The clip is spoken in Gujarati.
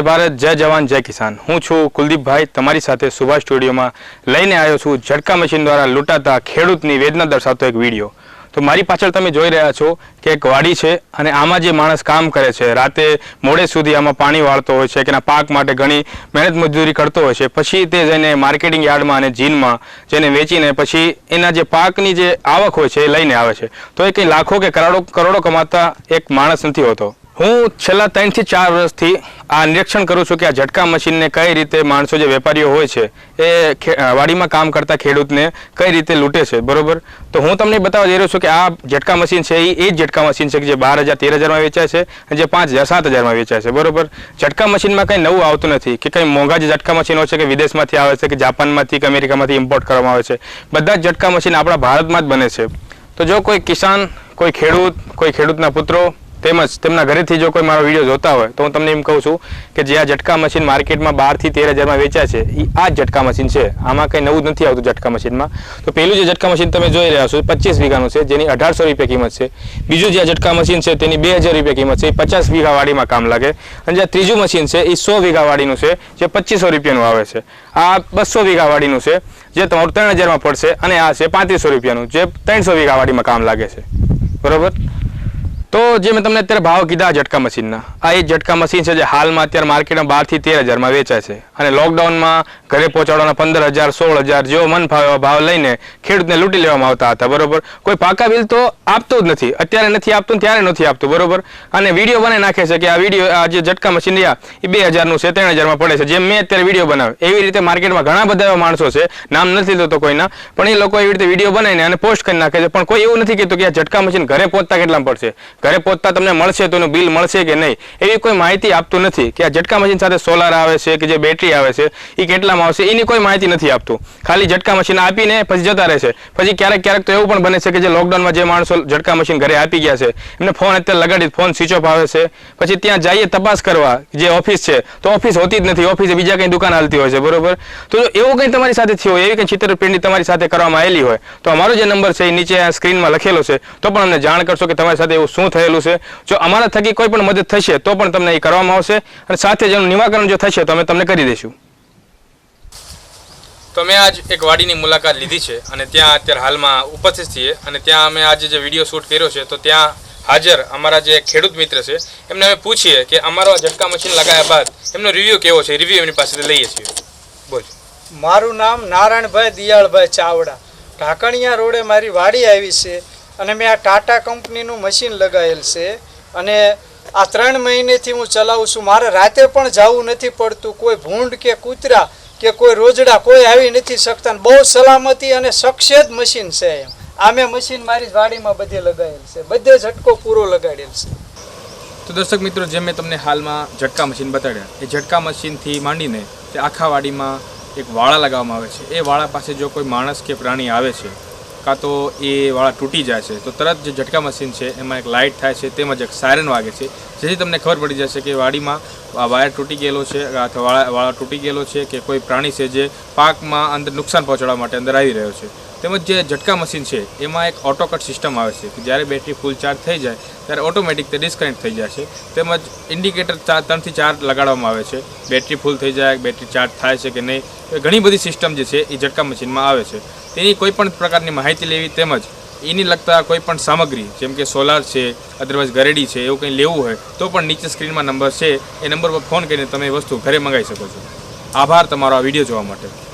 જય ભારત, જય જવાન, જય કિસાન. હું છું કુલદીપભાઈ. તમારી સાથે સુભાષ સ્ટુડિયોમાં લઈને આવ્યો છું ઝટકા મશીન દ્વારા લૂંટાતા ખેડૂતની વેદના દર્શાવતો એક વીડિયો. તો મારી પાછળ તમે જોઈ રહ્યા છો કે એક વાડી છે અને આમાં જે માણસ કામ કરે છે, રાતે મોડે સુધી આમાં પાણી વાળતો હોય છે કે એના પાક માટે ઘણી મહેનત મજૂરી કરતો હોય છે. પછી તે જઈને માર્કેટિંગ યાર્ડમાં અને જીનમાં જેને વેચીને પછી એના જે પાકની જે આવક હોય છે એ લઈને આવે છે. તો એ કંઈ લાખો કે કરોડો કરોડો કમાતા એક માણસ નથી હોતો. હું છેલ્લા ત્રણથી ચાર વર્ષથી આ નિરીક્ષણ કરું છું કે આ ઝટકા મશીનને કઈ રીતે માણસો જે વેપારીઓ હોય છે, એ વાડીમાં કામ કરતા ખેડૂતને કઈ રીતે લૂંટે છે, બરોબર? તો હું તમને બતાવવા જઈ રહ્યો છું કે આ ઝટકા મશીન છે, એ જ ઝટકા મશીન છે કે જે બાર હજાર, તેર હજારમાં વેચાય છે અને જે પાંચ હજાર, સાત હજારમાં વેચાય છે, બરોબર? ઝટકા મશીનમાં કંઈ નવું આવતું નથી કે કંઈ મોંઘા જે ઝટકા મશીનો છે કે વિદેશમાંથી આવે છે કે જાપાનમાંથી કે અમેરિકામાંથી ઇમ્પોર્ટ કરવામાં આવે છે, બધા જ ઝટકા મશીન આપણા ભારતમાં જ બને છે. તો જો કોઈ કિસાન, કોઈ ખેડૂત, કોઈ ખેડૂતના પુત્રો તેમજ તેમના ઘરેથી જો કોઈ મારો વીડિયો જોતા હોય, તો હું તમને એમ કહું છું કે જે આ ઝટકા મશીન માર્કેટમાં બારથી તેર હજારમાં વેચાય છે એ આ જ ઝટકા મશીન છે. આમાં કંઈ નવું નથી આવતું ઝટકા મશીનમાં. તો પહેલું જે ઝટકા મશીન તમે જોઈ રહ્યા છો પચીસ વીઘાનું છે, જેની અઢારસો રૂપિયા કિંમત છે. બીજું જે આ ઝટકા મશીન છે, તેની બે હજાર રૂપિયા કિંમત છે, એ પચાસ વીઘાવાડીમાં કામ લાગે. અને જે ત્રીજું મશીન છે, એ સો વીઘાવાડીનું છે, જે પચીસો રૂપિયાનું આવે છે. આ બસો વીઘાવાડીનું છે, જે તમારું ત્રણ હજારમાં પડશે, અને આ છે પાંત્રીસો રૂપિયાનું, જે ત્રણસો વીઘાવાડીમાં કામ લાગે છે. બરોબર? તો જે મેં તમને અત્યારે ભાવ કીધા ઝટકા મશીનના, આ એ ઝટકા મશીન છે જે હાલમાં અત્યારે માર્કેટમાં બારથી તેર હજારમાં વેચાય છે. અને લોકડાઉનમાં ઘરે પહોંચાડવાના પંદર હજાર, સોળ હજાર જેવો મન ફાવે ભાવ લઈને ખેડૂતને લૂંટી લેવામાં આવતા હતા, બરોબર? કોઈ પાકા બિલ તો આપતો જ નથી. અત્યારે નથી આપતું ત્યારે નથી આપતું, બરોબર? અને વીડિયો બનાવી નાખે છે કે આ વીડિયો, આ જે ઝટકા મશીન રહ્યા, એ બે હજારનું છે, ત્રણ હજારમાં પડે છે. જેમ મેં અત્યારે વીડિયો બનાવ્યો, એવી રીતે માર્કેટમાં ઘણા બધા એવા માણસો છે, નામ નથી લેતો કોઈના, પણ એ લોકો એવી રીતે વીડિયો બનાવીને અને પોસ્ટ કરી નાખે છે. પણ કોઈ એવું નથી કહેતું કે આ ઝટકા મશીન ઘરે પહોંચતા કેટલા પડશે. ઘરે પહોંચતા તમને મળશે તો એનું બિલ મળશે કે નહીં? એવી કોઈ માહિતી આપતું નથી કે આ ઝટકા મશીન સાથે સોલાર આવે છે કે જે બેટરી આવે છે એ કેટલામાં આવશે? એની કોઈ માહિતી નથી આપતું. ખાલી ઝટકા મશીન આપીને પછી જતા રહે છે. પછી ક્યારેક ક્યારેક તો એવું પણ બને છે કે જે લોકડાઉનમાં જે માણસો ઝટકા મશીન ઘરે આપી ગયા છે, એમને ફોન અત્યારે લગાડી ફોન સ્વિચ ઓફ આવે છે. પછી ત્યાં જઈએ તપાસ કરવા જે ઓફિસ છે, તો ઓફિસ હોતી જ નથી. ઓફિસે બીજા કંઈ દુકાન હાલતી હોય છે, બરોબર? તો એવું કંઈ તમારી સાથે થયું હોય, એવી કંઈ છિતરપિંડી તમારી સાથે કરવામાં આવેલી હોય, તો અમારો જે નંબર છે એ નીચે સ્ક્રીનમાં લખેલો છે. તો પણ અમને જાણ કરશો કે તમારી સાથે એવું શું થયેલું છે? જો અમારા થકી કોઈ પણ મદદ થશે તો પણ તમને એ કરવામાં આવશે અને સાથે જેનું નિવાકરણ જો થશે તો અમે તમને કરી દઈશું. તો અમે આજ એક વાડીની મુલાકાત લીધી છે અને ત્યાં અત્યારે હાલમાં ઉપસ્થિત છીએ અને ત્યાં અમે આજે જે વીડિયો શૂટ કર્યો છે તો ત્યાં હાજર અમારા જે ખેડૂત મિત્ર છે એમને અમે પૂછીએ કે અમારો ઝટકા મશીન લગાવ્યા બાદ એમનો રિવ્યૂ કેવો છે? રિવ્યૂ એમની પાસેથી લઈએ છીએ. બોલ. મારું નામ નારાયણભાઈ દિયાળભાઈ ચાવડા. ઢાકણિયા રોડે મારી વાડી આવી છે. અને મેં આ ટાટા કંપનીનું મશીન લગાવેલ છે. અને આ ત્રણ મહિનેથી હું ચલાવું છું. મારે રાતે પણ જવું નથી પડતું. કોઈ ભૂંડ કે કૂતરા કે કોઈ રોજડા કોઈ આવી નથી શકતા. બહુ સલામતી અને સક્ષેદ મશીન છે એમ. આ મેં મશીન મારી વાડીમાં બધે લગાવેલ છે. બધે ઝટકો પૂરો લગાડેલ છે. તો દર્શક મિત્રો જેમ મેં તમને હાલમાં ઝટકા મશીન બતાડ્યા, એ ઝટકા મશીનથી માંડીને તે આખા વાડીમાં એક વાળા લગાવવામાં આવે છે. એ વાળા પાસે જો કોઈ માણસ કે પ્રાણી આવે છે કાં તો એ વાળા તૂટી જાય છે. તો તરત જે ઝટકા મશીન છે, એમાં એક લાઇટ થાય છે, તેમજ એક સાયરન વાગે છે. જેથી તમને ખબર પડી જશે કે વાડીમાં વાયર તૂટી ગયેલો છે, અથવા વાળા વાળા તૂટી ગયેલો છે કે કોઈ પ્રાણી છે જે પાકમાં અંદર નુકસાન પહોંચાડવા માટે અંદર આવી રહ્યો છે. તેમજ જે ઝટકા મશીન છે, એમાં એક ઓટોકટ સિસ્ટમ આવે છે કે જ્યારે બેટરી ફૂલ ચાર્જ થઈ જાય, ત્યારે ઓટોમેટિક તે ડિસ્કનેક્ટ થઈ જાય છે. તેમજ ઇન્ડિકેટર ચાર ત્રણથી ચાર લગાડવામાં આવે છે. બેટરી ફૂલ થઈ જાય બેટરી ચાર્જ થાય છે કે નહીં ઘણી બધી સિસ્ટમ જે છે, એ ઝટકા મશીનમાં આવે છે. તેની કોઈપણ પ્રકારની માહિતી લેવી તેમજ એની લગતા કોઈપણ સામગ્રી, જેમ કે સોલાર છે અદરવાઇઝ ગરેડી છે, એવું કંઈ લેવું હોય, તો પણ નીચે સ્ક્રીનમાં નંબર છે, એ નંબર પર ફોન કરીને તમે વસ્તુ ઘરે મંગાવી શકો છો. આભાર તમારો આ વીડિયો જોવા માટે.